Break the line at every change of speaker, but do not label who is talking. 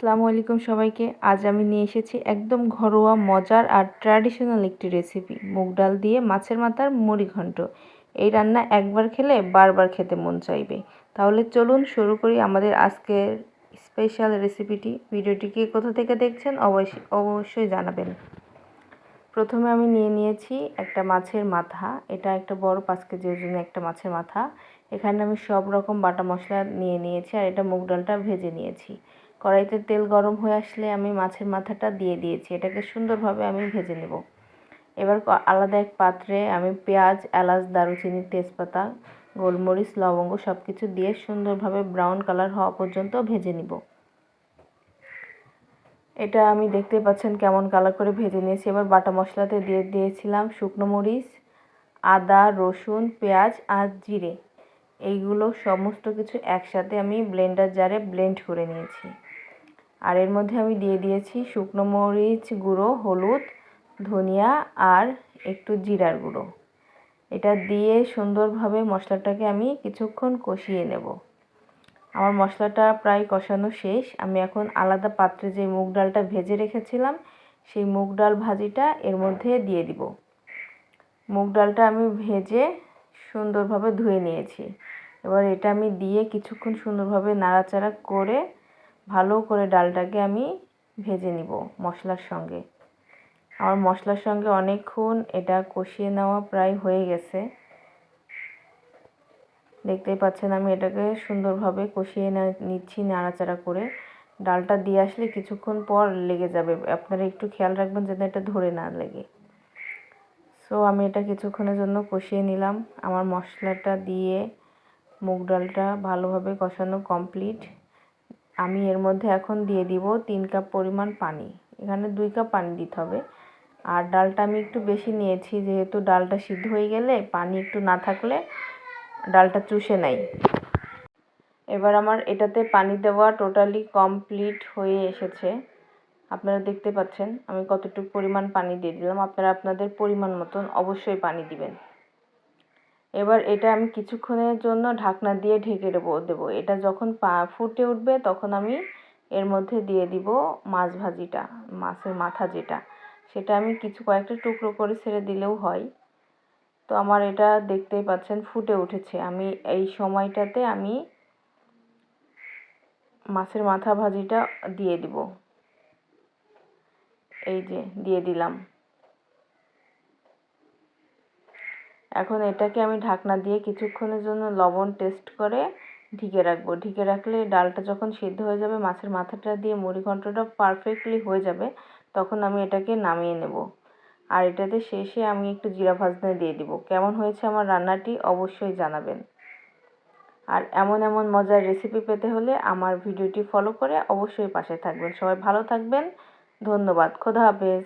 আসসালামু আলাইকুম সবাইকে। আজ আমি নিয়ে এসেছি একদম ঘরোয়া, মজার আর ট্র্যাডিশনাল একটি রেসিপি মুগ ডাল দিয়ে মাছের মাথার মুড়ি ঘন্ট। এই রান্না একবার খেলে বারবার খেতে মন চাইবে। তাহলে চলুন শুরু করি আমাদের আজকের স্পেশাল রেসিপিটি ভিডিওটিকে কোথা থেকে দেখছেন অবশ্যই অবশ্যই জানাবেন। প্রথমে আমি নিয়ে নিয়েছি একটা মাছের মাথা। এটা একটা বড় পাঁচ কেজি ওজনের একটা মাছের মাথা। এখানে আমি সব রকম বাটা মশলা নিয়ে নিয়েছি আর এটা মুগ ডালটা ভেজে নিয়েছি। কড়াইতে তেল গরম হয়ে আসলে আমি মাছের মাথাটা দিয়ে দিয়েছি। এটাকে সুন্দরভাবে আমি ভেজে নেব। এবার আলাদা এক পাত্রে আমি পেঁয়াজ, এলাচ, দারুচিনি, তেজপাতা, গোলমরিচ, লবঙ্গ সব কিছু দিয়ে সুন্দরভাবে ব্রাউন কালার হওয়া পর্যন্ত ভেজে নিব। এটা আমি দেখতে পাচ্ছেন কেমন কালার করে ভেজে নিয়েছি। এবার বাটা মশলাতে দিয়ে দিয়েছিলাম শুকনো মরিচ, আদা, রসুন, পেঁয়াজ আর জিরে। এইগুলো সমস্ত কিছু একসাথে আমি ব্লেন্ডার জারে ব্লেন্ড করে নিয়েছি। আর এর মধ্যে আমি দিয়ে দিয়েছি শুকনো মরিচ গুঁড়ো, হলুদ, ধনিয়া আর একটু জিরার গুঁড়ো। এটা দিয়ে সুন্দরভাবে মশলাটাকে আমি কিছুক্ষণ কষিয়ে নেব। আমার মশলাটা প্রায় কষানো শেষ। আমি এখন আলাদা পাত্রে যে মুগ ডালটা ভেজে রেখেছিলাম, সেই মুগ ডাল ভাজিটা এর মধ্যে দিয়ে দিব। মুগ ডালটা আমি ভেজে সুন্দরভাবে ধুয়ে নিয়েছি। এবার এটা আমি দিয়ে কিছুক্ষণ সুন্দরভাবে নাড়াচাড়া করে ভালো করে ডালটাকে আমি ভেজে নিব মশলার সঙ্গে। আমার মশলার সঙ্গে অনেকক্ষণ এটা কষিয়ে নেওয়া প্রায় হয়ে গেছে। দেখতেই পাচ্ছেন আমি এটাকে সুন্দরভাবে কষিয়ে নিচ্ছি নাড়াচাড়া করে। ডালটা দিয়ে আসলে কিছুক্ষণ পর লেগে যাবে। আপনারা একটু খেয়াল রাখবেন যেন এটা ধরে না লেগে। সো আমি এটা কিছুক্ষণের জন্য কষিয়ে নিলাম। আমার মশলাটা দিয়ে মুগ ডালটা ভালোভাবে কষানো কমপ্লিট আমি এর মধ্যে এখন দিয়ে দিব তিন কাপ পরিমাণ পানি। এখানে দুই কাপ পানি দিতে হবে। আর ডালটা আমি একটু বেশি নিয়েছি, যেহেতু ডালটা সিদ্ধ হয়ে গেলে পানি একটু না থাকলে ডালটা চুষে নেয় এবার আমার এটাতে পানি দেওয়া টোটালি কমপ্লিট হয়ে এসেছে। আপনারা দেখতে পাচ্ছেন, আমি কতটুকু পরিমাণ পানি দিয়ে দিলাম। আপনারা আপনাদের পরিমাণ মতন অবশ্যই পানি দিবেন। এবার এটা আমি কিছুক্ষণের জন্য ঢাকনা দিয়ে ঢেকে দেবো দেবো। এটা যখন পা ফুটে উঠবে তখন আমি এর মধ্যে দিয়ে দিব মাছ ভাজিটা, মাছের মাথা যেটা। সেটা আমি কিছু কয়েকটা টুকরো করে ছেড়ে দিলেও হয়। তো আমার এটা দেখতেই পাচ্ছেন ফুটে উঠেছে। আমি এই সময়টাতে আমি মাছের মাথা ভাজিটা দিয়ে দিব। এই যে, দিয়ে দিলাম। এখন এটাকে আমি ঢাকনা দিয়ে কিছুক্ষণের জন্য লবণ টেস্ট করে ঢেকে রাখব। ঢেকে রাখলে ডালটা যখন সিদ্ধ হয়ে যাবে, মাছের মাথাটা দিয়ে মুড়ি ঘন্টটা পারফেক্টলি হয়ে যাবে, তখন আমি এটাকে নামিয়ে নেব। আর এটাতে শেষে আমি একটু জিরা ভাজনা দিয়ে দিব। কেমন হয়েছে আমার রান্নাটি অবশ্যই জানাবেন। আর এমন এমন মজার রেসিপি পেতে হলে আমার ভিডিওটি ফলো করে অবশ্যই পাশে থাকবেন। সবাই ভালো থাকবেন। ধন্যবাদ। খোদা হাফেজ।